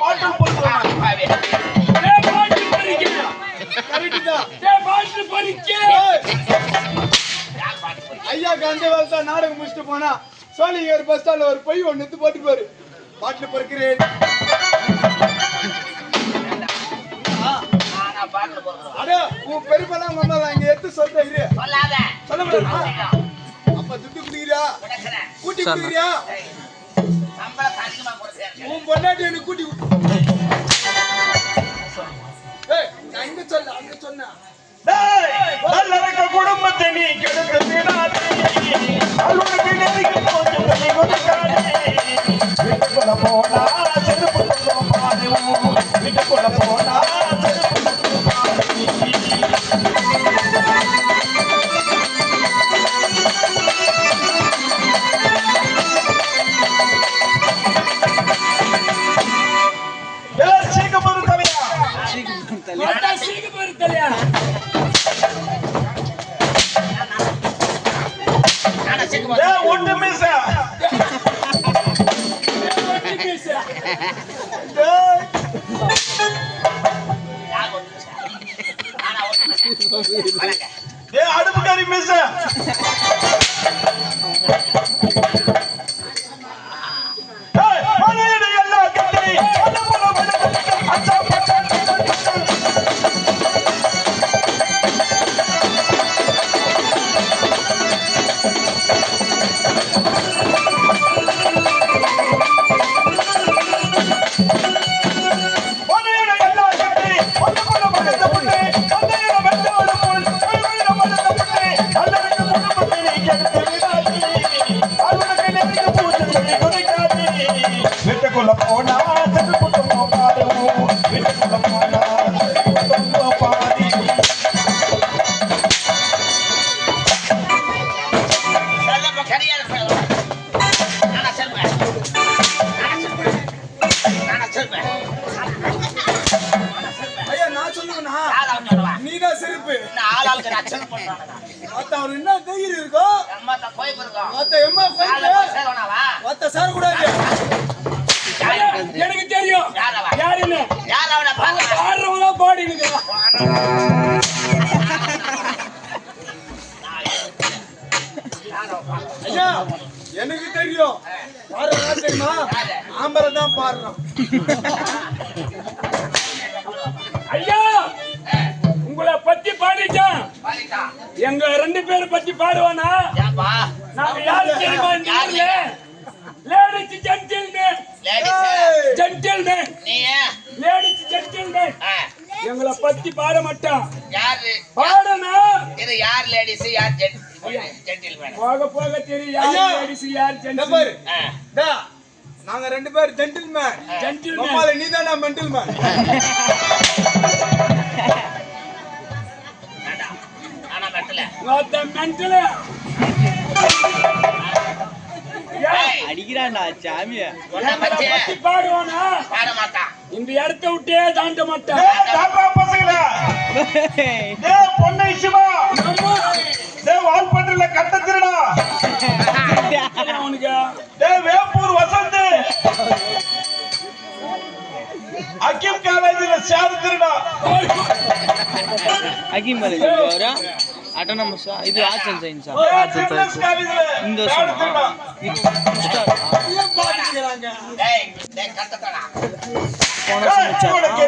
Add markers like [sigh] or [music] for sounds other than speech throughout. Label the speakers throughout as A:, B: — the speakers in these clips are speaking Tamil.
A: பாட்டில் பொறுத்து
B: பாவி.
C: டேய், பாட்டு பறிக்க.
D: கரெக்ட் தான்
C: டேய், பாட்டு பறிக்க.
D: ஐயா கந்த வருஷம் நாடகம் முடிச்சுட்டு போனா சோழிங்கர் பஸ் ஸ்டாண்ட்ல ஒரு பொய் ஒண்ணு எடுத்து போட்டு பாரு. பாட்டில் பொறுக்கிறேன். அட உன் பெருமெல்லாம் உங்க அம்மா இங்க எடுத்து இரு.
B: சொல்லாத.
D: சொல்ல முடியுமா அப்ப துட்டு குடிக்கிறியா? கூட்டி குடிக்கிறியா?
B: அதிகமா
D: உன் பொண்டாட்டி எனக்கு கூட்டி கு- சொல்ல அங்க சொன்னேன்
A: குடும்பத்தை நீ கெடுக்க போனா செருப்பு போனா செருப்பு ஒட்டு
B: வணங்க
A: டேய், அடுப்புக்கறி மீச. குடும்பத்தை நீ கெடுத்து
D: மத்த அவர் என்ன தைரியம் இருக்கோ?
B: போய்
D: மத்த எம்மா
B: நாலு
D: போயிட்டு
B: சேரவனாவா
D: மத்த சார் கூடாது
B: யார்
C: எனக்கு தெரியும்.
B: யார்
C: யாருன்னு
B: யார் அவனை பார்க்கலாம்
C: ஆடுறவங்களா பாடி
D: ஐயா எனக்கு தெரியும். பாடுறா தெரியுமா? ஆம்பரை தான் பாடுறான்.
C: ஐயா உங்களை பத்தி
B: பாலிட்டான்
C: எங்க ரெண்டு பேரை பத்தி பாடுவானா? நாங்க யாரு தெரியுமா இந்த ஊர்ல? லேடிஸ் ஜென்டில்மேன் ஜென்டில்மேன்
B: நீ
C: லேடிஸ் ஜென்டில்மேன் எங்களை பத்தி பாட மாட்டான்.
B: யாரு?
C: பாடனா
B: இது யார் லேடிஸ் யார் ஜென்டில்மேன்
C: போக போக தெரியும். யார். லேடிஸ் யார்
D: பாரு.
C: ஜென்டில்மேன்
D: டா, நாங்க ரெண்டு பேரும் ஜென்டில்மேன்
C: ஜென்டில்மேன்
D: நம்மால நீதானா மென்டில்மேன் [laughs]
C: மொத்த மென்டல
B: ஏய்,
E: அடிக்கிறான்டா சாமிய.
B: பத்தி
C: பாடுவானா? இந்த இடத்த விட்டே தாண்ட மாட்டான் [laughs]
A: பொன்னை சிவா. டேய், வால்பட்டில கட்ட திருடா.
C: அவனுக்கு
A: வேப்பூர் வசந்த். அக்கிம் காலேஜ்ல சேரு திருடா.
E: அகிம் காலேஜ் அட்டானமஸா இது ஆர்ட்ஸ் அண்ட் சயின்ஸா
A: டேய், சிம்லஸ் காலேஜ்ல
E: இந்த வருஷமா போன
A: டேய்,
E: வருஷம் முடிச்சா
A: உனக்கு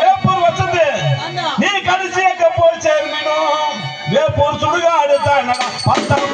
A: வேப்பூர் வசந்த். நீ கடைசியாக போய் சேர்விடும் வேப்பூர் சுடுகாடு தானடா. பத்தம்